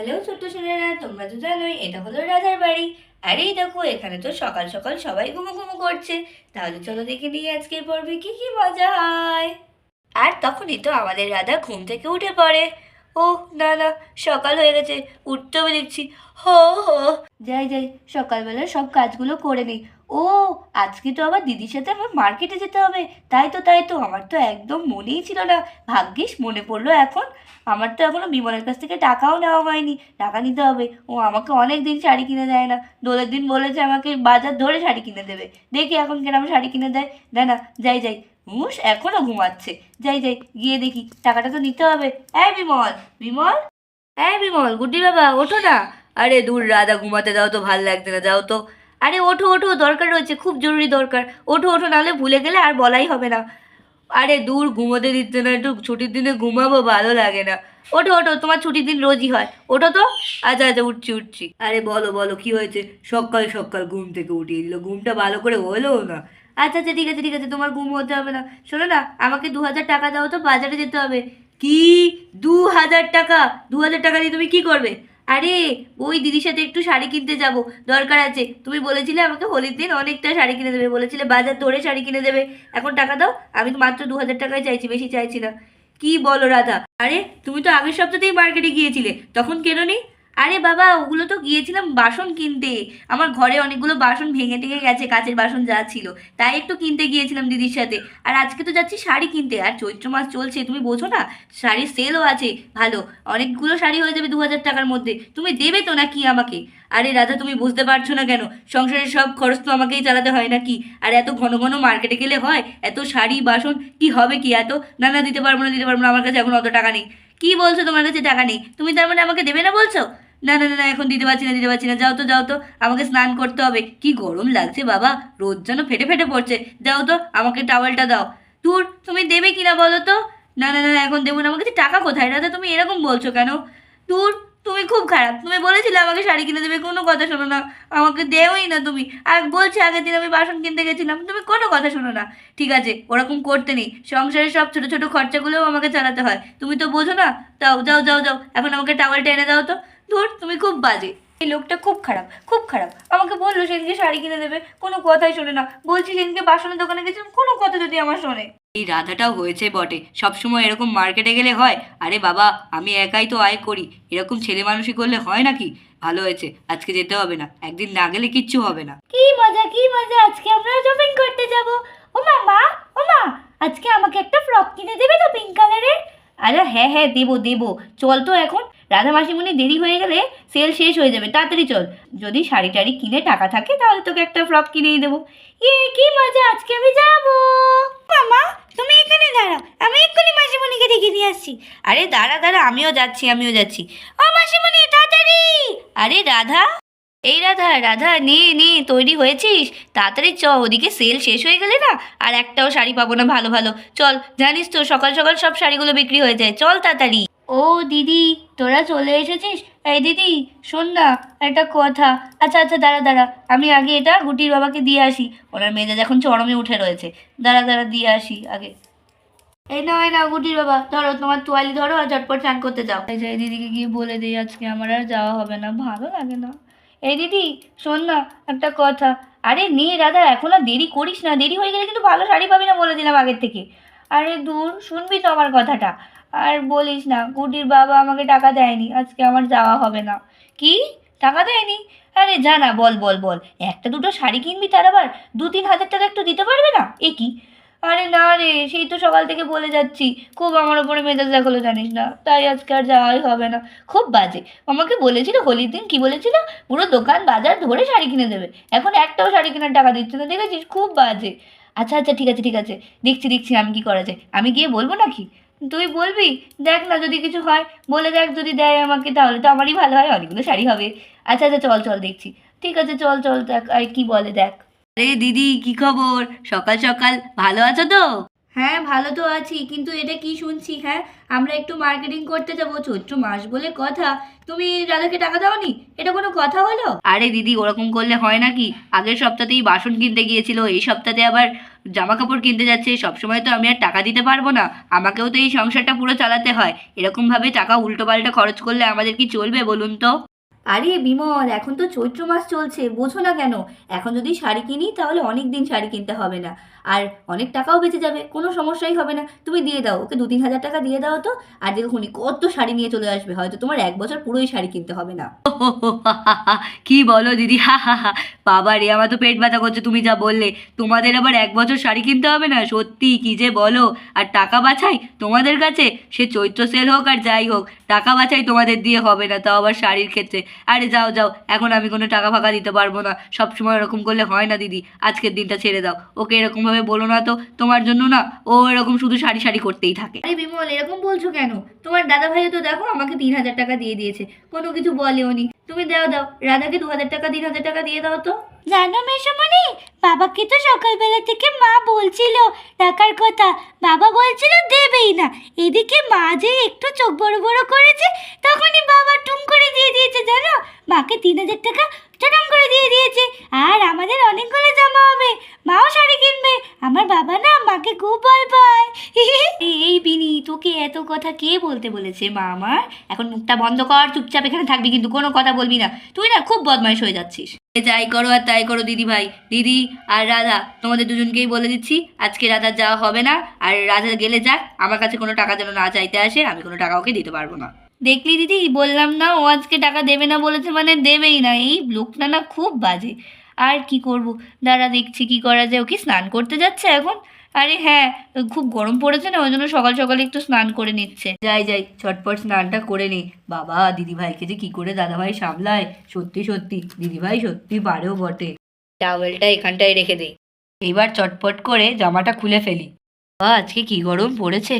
Hello ছোট্ট ছেলেরা তোমরা তো জানোই এটা হলো রাজার বাড়ি। আর দেখো, এখানে তো সকাল সকাল সবাই ঘুমো ঘুমো করছে। তাহলে চলো দেখে নিয়ে আজকে পর্বে কি কি মজা হয়। আর তখনই তো আমাদের রাধা ঘুম থেকে উঠে পড়ে। ও না না, সকাল হয়ে গেছে উঠতে হবে দেখছি। হো হো। যাই যাই সকালবেলা সব কাজগুলো করে নিই। ও, আজকে তো আবার দিদির সাথে আমার মার্কেটে যেতে হবে। তাই তো তাই তো, আমার তো একদম মনেই ছিল না। ভাগ্যিস মনে পড়ল এখন। আমার তো এখনও বিমলের কাছ থেকে টাকাও নেওয়া হয়নি। টাকা নিতে হবে। ও আমাকে অনেক দিন শাড়ি কিনে দেয় না। দোলের দিন বলেছে আমাকে বাজার ধরে শাড়ি কিনে দেবে। দেখি এখন কেরম শাড়ি কিনে দেয়। না না, যাই যাই হুস এখনও ঘুমাচ্ছে। যাই যাই, গিয়ে দেখি, টাকাটা তো নিতে হবে। হ্যাঁ বিমল বিমল? হ্যাঁ বিমল, গুড্ডি বাবা, ওঠো না। আরে দূর রাধা, ঘুমাতে দাও তো, ভালো লাগছে না, যাও তো। আরে ওঠো ওঠো, দরকার রয়েছে, খুব জরুরি দরকার। ওঠো ওঠো, নাহলে ভুলে গেলে আর বলাই হবে না। আরে দূর, ঘুমোতে দিচ্ছে না, একটু ছুটির দিনে ঘুমাবো, ভালো লাগে না। ওঠো ওঠো, তোমার ছুটির দিন রোজই হয়। ওঠো তো। আচ্ছা আচ্ছা উঠছি উঠছি। আরে বলো বলো, কি হয়েছে? সকাল সকাল ঘুম থেকে উঠিয়ে দিল ঘুমটা ভালো করে হলো না? আচ্ছা আচ্ছা ঠিক আছে ঠিক আছে, তোমার ঘুম হতে হবে না। শোনো না, আমাকে দু হাজার টাকা দাও তো, বাজারে যেতে হবে। কি? দু হাজার টাকা? দু হাজার টাকা দিয়ে তুমি কি করবে? আরে, ওই দিদির সাথে একটু শাড়ি কিনতে যাব, দরকার আছে। তুমি বলেছিলে আমাকে হোলির দিন অনেকটা শাড়ি কিনে দেবে, বলেছিলে বাজার ধরে শাড়ি কিনে দেবে। এখন টাকা দাও, আমি তো মাত্র দু হাজার টাকায় চাইছি, বেশি চাইছি না। কি বলো, রাধা? আরে, তুমি তো আগের সপ্তাহতেই মার্কেটে গিয়েছিলে, তখন কেননি? আরে বাবা, ওগুলো তো গিয়েছিলাম বাসন কিনতে। আমার ঘরে অনেকগুলো বাসন ভেঙে টেঙে গেছে, কাচের বাসন যা ছিল। তাই একটু কিনতে গিয়েছিলাম দিদির সাথে। আর আজকে তো যাচ্ছি শাড়ি কিনতে। আর চৈত্র মাস চলছে, তুমি বোঝো না? শাড়ির সেলও আছে, ভালো। অনেকগুলো শাড়ি হয়ে যাবে দু হাজার টাকার মধ্যে। তুমি দেবে তো নাকি আমাকে? আরে রাধা, তুমি বুঝতে পারছ না কেন? সংসারের সব খরচ তো আমাকেই চালাতে হয় নাকি আর এত ঘন ঘন মার্কেটে গেলে হয়? এত শাড়ি, বাসন, কি হবে কি এত? না না, দিতে পারব না, দিতে পারব না, আমার কাছে এখন অত টাকা নেই। কি বলছো তোমার কাছে টাকা নেই? তুমি তার মানে আমাকে দেবে না বলছো? না না না না, এখন দিতে পারছি না, দিতে পারছি না। যাও তো যাও তো, আমাকে স্নান করতে হবে। কি গরম লাগছে বাবা রোদ যেন ফেটে ফেটে পড়ছে। যাও তো, আমাকে টাওয়েলটা দাও। দূর তুমি দেবে কিনা বলো তো? না না না, এখন দেবো না। আমার কাছে টাকা কোথায়? রাধা তুমি এরকম বলছো কেন? দূর তুমি খুব খারাপ। তুমি বলেছিলে আমাকে শাড়ি কিনে দেবে, কোনো কথা শোনো না। আমাকে দেওই না তুমি। আর বলছি, আগের দিন আমি বাসন কিনতে গেছিলাম, তুমি কোনো কথা শোনো না। ঠিক আছে, ওরকম করতে নেই। সংসারের সব ছোটো ছোটো খরচাগুলোও আমাকে চালাতে হয়। তুমি তো বোঝো না? তাও, যাও যাও যাও। এখন আমাকে টাওয়ালটা এনে দাও তো। ধুর তুমি খুব বাজে। এই লোকটা খুব খারাপ খুব খারাপ। আমাকে বলল সেদিনকে শাড়ি কিনে দেবে কোনো কথাই শোনে না। বলছি সেদিনকে বাসনের দোকানে গেছিলাম কোনো কথা যদি আমার শোনে। এই রাধাটাও হয়েছে বটে। সবসময় এরকম মার্কেটে গেলে হয়। আরে বাবা আমি একাই তো আয় করি। এরকম ছেলে মানুষই করলে হয় নাকি? ভালো হয়েছে আজকে যেতে হবে না। একদিন না গেলে কিচ্ছু হবে না। কি মজা কি মজা। আজকে আমরা শপিং করতে যাব। ও মা মা ও মা আজকে আমাকে একটা ফ্রক কিনে দেবে তো পিঙ্ক কালারের আরে হ্যাঁ হ্যাঁ দেবো দেবো। চল তো এখন। রাধা মাসিমণি দেরি হয়ে গেলে সেল শেষ হয়ে যাবে তাড়াতাড়ি চল। যদি শাড়ি টাড়ি কিনে টাকা থাকে তাহলে তোকে একটা ফ্রক কিনেই দেবো। ইয়ে কি মজা আজকে আমি যাব। মামা তুমি এখানে দাঁড়াও আমি এক্ষুনি মাসিমণিকে ডেকে দিয়ে আসছি। আরে দাঁড়া দাঁড়া আমিও যাচ্ছি আমিও যাচ্ছি। ও মাসিমণি তাড়াতাড়ি! আরে রাধা এই রাধা রাধা নে নে তৈরি হয়েছিস? তাড়াতাড়ি চ ওদিকে সেল শেষ হয়ে গেলে না আর একটাও শাড়ি পাবো না ভালো ভালো। চল জানিস তো সকাল সকাল সব শাড়িগুলো বিক্রি হয়ে যায় চল তাড়াতাড়ি। ও দিদি, তোরা চলে এসেছিস? এই দিদি, শোন না, একটা কথা। আচ্ছা আচ্ছা দাঁড়া দাঁড়া, আমি আগে এটা গুটির বাবাকে দিয়ে আসি। ওনার মেয়েদের এখন চরমে উঠে রয়েছে। দাঁড়া দাঁড়া, দিয়ে আসি আগে। এই না এই না গুটির বাবা, ধরো, তোমার তোয়ালি ধরো আর ঝটপট চান করতে যাও। এই যে দিদিকে গিয়ে বলে দিই, আজকে আমার আর যাওয়া হবে না, ভালো লাগে না। এই দিদি, শোন না, একটা কথা। আরে, নে, দাদা, এখন আর দেরি করিস না। দেরি হয়ে গেলে কিন্তু ভালো শাড়ি পাবি না বলে দিলাম আগের থেকে। আরে, দূর, শুনবি তো আমার কথাটা। আর বলিস না গুটির বাবা আমাকে টাকা দেয়নি, আজকে আমার যাওয়া হবে না। কি? টাকা দেয়নি? আরে জানা বল বল বল। একটা দুটো শাড়ি কিনবি তার আবার? দু তিন হাজার টাকা একটু দিতে পারবে না? এ কি? আরে না রে, সেই তো সকাল থেকে বলে যাচ্ছি। খুব আমার ওপরে মেজাজ দেখাল, জানিস না? তাই আজকে আর যাওয়াই হবে না। খুব বাজে। আমাকে বলেছিল হোলির দিন, কি বলেছিল? পুরো দোকান বাজার ধরে শাড়ি কিনে দেবে। এখন একটাও শাড়ি কেনার টাকা দিচ্ছে না, দেখেছিস? খুব বাজে। আচ্ছা আচ্ছা ঠিক আছে ঠিক আছে। দেখছি দেখছি, আমি কি করা যায়। আমি গিয়ে বলব নাকি? তুই বলবি? দেখ না যদি কিছু হয় বলে দেখ যদি দেয় আমাকে তাহলে তো আমারই ভালো হয় অনেকগুলো শাড়ি হবে। আচ্ছা আচ্ছা চল চল দেখছি। ঠিক আছে চল চল দেখ আর কি বলে দেখ। আরে দিদি কি খবর? সকাল সকাল। ভালো আছো তো? হ্যাঁ ভালো তো আছি কিন্তু এটা কি শুনছি হ্যাঁ? আমরা একটু মার্কেটিং করতে যাব চৈত্র মাস বলে কথা। তুমি রাধাকে টাকা দাওনি? এটা কোনো কথা হলো? আরে দিদি ওরকম করলে হয় নাকি? আগের সপ্তাহতেই বাসন কিনতে গিয়েছিল এই সপ্তাহে আবার জামা কাপড় কিনতে যাচ্ছে, সবসময় তো আমি আর টাকা দিতে পারব না। আমাকেও তো এই সংসারটা পুরো চালাতে হয়। এরকমভাবে টাকা উল্টোপাল্টা খরচ করলে আমাদের কি চলবে বলুন তো? আরে বিমল, এখন তো চৈত্র মাস চলছে, বোঝো না কেন? এখন যদি শাড়ি কিনি, তাহলে অনেক দিন শাড়ি কিনতে হবে না। আর অনেক টাকাও বেঁচে যাবে, কোনো সমস্যাই হবে না। তুমি দিয়ে দাও, ওকে দু তিন হাজার টাকা দিয়ে দাও তো। আর দেখো খুনি কত শাড়ি নিয়ে চলে আসবে, হয়তো তোমার এক বছর পুরোই শাড়ি কিনতে হবে না। কি বলো দিদি? হা হা হা বাবা রে, আমার তো পেট ব্যথা করছে, তুমি যা বললে। তোমাদের আবার এক বছর শাড়ি কিনতে হবে না? সত্যি, কি যে বলো। আর টাকা বাছাই তোমাদের কাছে? সে চৈত্র সেল হোক আর যাই হোক, টাকা বাছাই তোমাদের দিয়ে হবে না, তাও আবার শাড়ির ক্ষেত্রে। আরে যাও যাও, এখন আমি কোনো টাকা ফাঁকা দিতে পারব না। সব সময় এরকম করলে হয় না, দিদি। আজকের দিনটা ছেড়ে দাও। ওকে এরকমভাবে বলো না তো, তোমার জন্য না ও এরকম শুধু শাড়ি শাড়ি করতেই থাকে। আরে বিমল, এরকম বলছো কেন? তোমার দাদা ভাইও তো দেখো আমাকে তিন হাজার টাকা দিয়ে দিয়েছে। কোনো কিছু বলেওনি। তুমি দাও দাও। রাধাকে দু হাজার টাকা, তিন হাজার টাকা দিয়ে দাও তো। জানো মেশামণি, বাবাকে তো সকালবেলা থেকে মা বলছিল টাকার কথা। বাবা বলছিল দেবেই না। এদিকে মা যে একটু চোখ বড় বড় করেছে, তখনই বাবা টুম করে দিয়ে দিয়েছে, জানো? মাকে তিন হাজার টাকা চটম করে দিয়ে দিয়েছে আর আমাদের অনেকগুলো জামা হবে মাও শাড়ি কিনবে আমার বাবা না মাকে খুব ভয় পায় এই এই বিনি তোকে এত কথা কে বলতে বলেছে মা আমার? এখন মুখটা বন্ধ কর চুপচাপ এখানে থাকবি কিন্তু কোনো কথা বলবি না। তুই না খুব বদমাইশ হয়ে যাচ্ছিস। যাই করো আর তাই করো দিদি ভাই দিদি আর রাধা তোমাদের দুজনকেই বলে দিচ্ছি আজকে রাধা যাওয়া হবে না। আর রাধা গেলে যাক আমার কাছে কোনো টাকা যেন না চাইতে আসে আমি কোনো টাকা ওকে দিতে পারব না। দেখলি দিদি? বললাম না ও আজকে টাকা দেবে না বলেছে মানে দেবেই না। এই লোকটা না খুব বাজে। আর কি করব? দাঁড়া দেখছি কি করা যায়। ও কি স্নান করতে যাচ্ছে এখন। আরে হ্যাঁ খুব গরম পড়েছে না? ওই জন্য সকাল সকালে একটু স্নান করে নিচ্ছে। যাই যাই ছটপট স্নানটা করে নি। বাবা দিদিভাইকে যে কি করে দাদাভাই সামলায়? সত্যি সত্যি দিদিভাই সত্যি পারেও বটে। টাওয়েলটা এখানটায় রেখে দেই এইবার চটপট করে জামাটা খুলে ফেলি। বা আজকে কি গরম পড়েছে?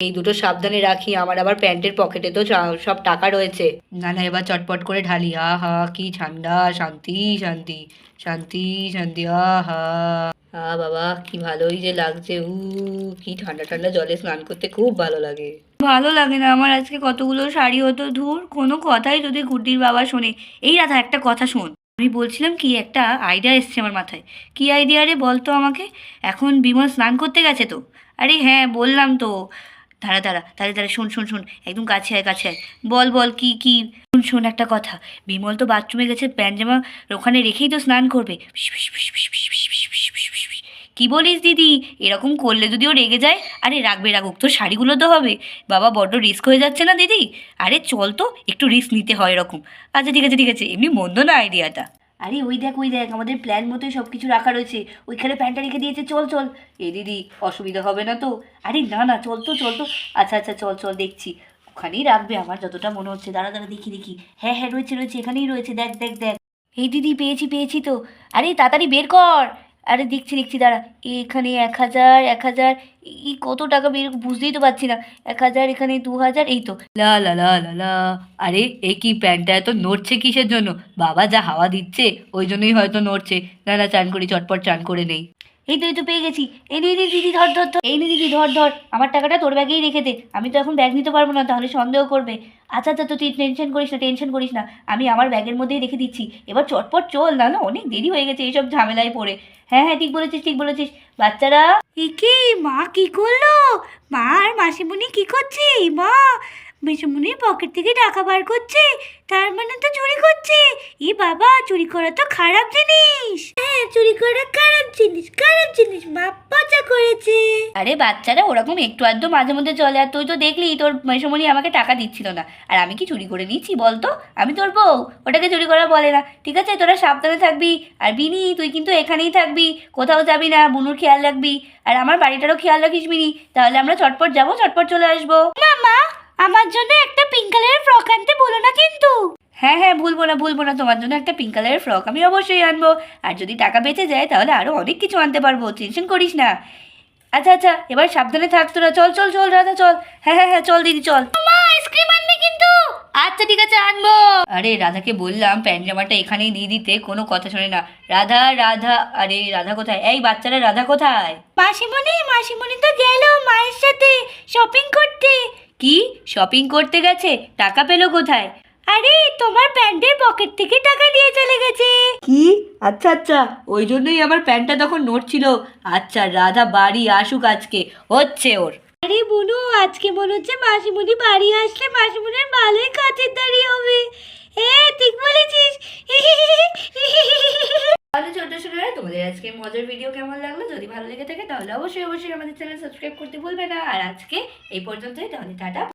এই দুটো সাবধানে রাখি আমার আবার প্যান্টের পকেটে তো সব টাকা রয়েছে। না না এবার চটপট করে ঢালি। আহা কি ঠান্ডা শান্তি শান্তি শান্তি শান্তি আহা আ বাবা কি ভালোই যে লাগছে উ কি ঠান্ডা ঠান্ডা জলে স্নান করতে খুব ভালো লাগে। ভালো লাগে না আমার আজকে কতগুলো শাড়ি হতো ধুর কোনো কথাই যদি গুড্ডির বাবা শোনে। এই রাধা একটা কথা শোন। আমি বলছিলাম কি একটা আইডিয়া এসছে আমার মাথায়। কি আইডিয়া রে বলতো আমাকে? এখন বিমল স্নান করতে গেছে তো? আরে হ্যাঁ বললাম তো। দাঁড়া দাঁড়া তাহলে তাহলে শোন শোন শোন একদম কাছে আয় কাছে আয় বল বল কি কি শোন শোন একটা কথা বিমল তো বাথরুমে গেছে প্যান্ট জামা ওখানে রেখেই তো স্নান করবে কি বলিস দিদি এরকম করলে যদি ও রেগে যায় আরে রাখবে রাখুক তোর শাড়িগুলো তো হবে বাবা বড্ড রিস্ক হয়ে যাচ্ছে না দিদি আরে চল তো একটু রিস্ক নিতে হয় এরকম আচ্ছা ঠিক আছে ঠিক আছে এমনি মন্দ না আইডিয়াটা আরে ওই দেখ ওই দেখ, আমাদের প্ল্যান মতোই সব কিছু রাখা রয়েছে। ওইখানে প্যান্টটা রেখে দিয়েছে, চল চল। এ দিদি, অসুবিধা হবে না তো? আরে না না, চল তো চল তো। আচ্ছা আচ্ছা চল চল, দেখছি। ওখানেই রাখবে, আমার যতটা মনে হচ্ছে। দাঁড়া দাঁড়া, দেখি দেখি। হ্যাঁ হ্যাঁ রয়েছে রয়েছে, এখানেই রয়েছে। দেখ দেখ দেখ। এই দিদি, পেয়েছি পেয়েছি তো। আরে তাড়াতাড়ি বের কর। আরে দেখছি দেখছি, দাঁড়া। এখানে এক হাজার এক হাজার, এই কত টাকা বের বুঝতেই তো পারছি না। এক হাজার, এখানে দু হাজার, এই তো। লা লা লা লা লা। আরে, এ কি প্যান্টটা এত নড়ছে কিসের জন্য? বাবা যা হাওয়া দিচ্ছে, ওই জন্যই হয়তো নড়ছে। না না, চান করি, চটপট চান করে নেই। এই তো এই তো পেয়ে গেছি। এই নে দিদি, ধর ধর ধর। এই নে দিদি, ধর ধর। আমার টাকাটা তোর ব্যাগেই রেখে দে। আমি তো এখন ব্যাগ নিতে পারব না, তাহলে সন্দেহ করবে। আচ্ছা আচ্ছা তো তুই টেনশন করিস না টেনশন করিস না। আমি আমার ব্যাগের মধ্যেই রেখে দিচ্ছি। এবার চটপট চল, না না, অনেক দেরি হয়ে গেছে এইসব ঝামেলায় পড়ে। হ্যাঁ হ্যাঁ ঠিক বলেছিস ঠিক বলেছিস। বাচ্চারা কি মা কি করল? মা আর মাসিমণি কি করছে? মা মেসমণির পকেট থেকে টাকা বার করছে। তার মানে তো চুরি করছে। এ বাবা চুরি করা তো খারাপ জিনিস। হ্যাঁ চুরি করা খারাপ জিনিস খারাপ জিনিস মা পচা করেছে। আরে বাচ্চারা ওরকম একটু আধটু মাঝে মধ্যে চলে আর তুই তো দেখলি তোর মেসমণি আমাকে টাকা দিচ্ছিল না। আর আমি কি চুরি করে নিচ্ছি বলতো আমি তোর বউ ওটাকে চুরি করা বলে না। ঠিক আছে তোরা সাবধানে থাকবি। আর বিনি তুই কিন্তু এখানেই থাকবি। কোথাও যাবি না বুনুর খেয়াল রাখবি। আর আমার বাড়িটারও খেয়াল রাখিস বিনি। তাহলে আমরা চটপট যাব চটপট চলে আসব। মামা আমার জন্য একটা পিঙ্ক কালারের ফ্রক আনতে বলো না কিন্তু। হ্যাঁ হ্যাঁ ভুলবো না ভুলবো না তোমার জন্য একটা পিঙ্ক কালারের ফ্রক আমি অবশ্যই আনব। আর যদি টাকা বেঁচে যায় তাহলে আরও অনেক কিছু আনতে পারব টেনশন করিস না। আচ্ছা আচ্ছা এবার সাবধানে থাক তোরা চল চল চল রাধা চল। হ্যাঁ হ্যাঁ হ্যাঁ চল দিদি চল। আইসক্রিম আনবে কিন্তু। আচ্ছা ঠিক আছে আনব। আরে রাধাকে বললাম প্যান্ট জামাটা এখানেই দিয়ে দিতে কোনো কথা শোনে না। রাধা রাধা আরে রাধা কোথায়? এই বাচ্চারা রাধা কোথায়? মাসিমণি মাসিমণি তো গেল মায়ের সাথে শপিং করতে। কি? শপিং করতে গেছে? টাকা পেল কোথায়? আরে তোমার প্যান্টের পকেট থেকে টাকা নিয়ে চলে গেছে। কি? আচ্ছা আচ্ছা। ওই জন্যই আমার প্যান্টটা তখন নড়ছিল। আচ্ছা রাধা বাড়ি আসুক আজকে। হচ্ছে ওর। আরে বুনু আজকে মনে হচ্ছে মাসিমণি বাড়ি আসলে মাসিমণির ভালোই কাছের দাঁড়িয়ে হবে। এ ঠিক বলেছিস। তাহলে ছোট ছোটরা তোমাদের আজকে মজার ভিডিও কেমন লাগল? যদি ভালো লেগে থাকে তাহলে অবশ্যই অবশ্যই আমাদের চ্যানেল সাবস্ক্রাইব করতে ভুলবে না। আর আজকে এই পর্যন্তই। তাহলে টাটা।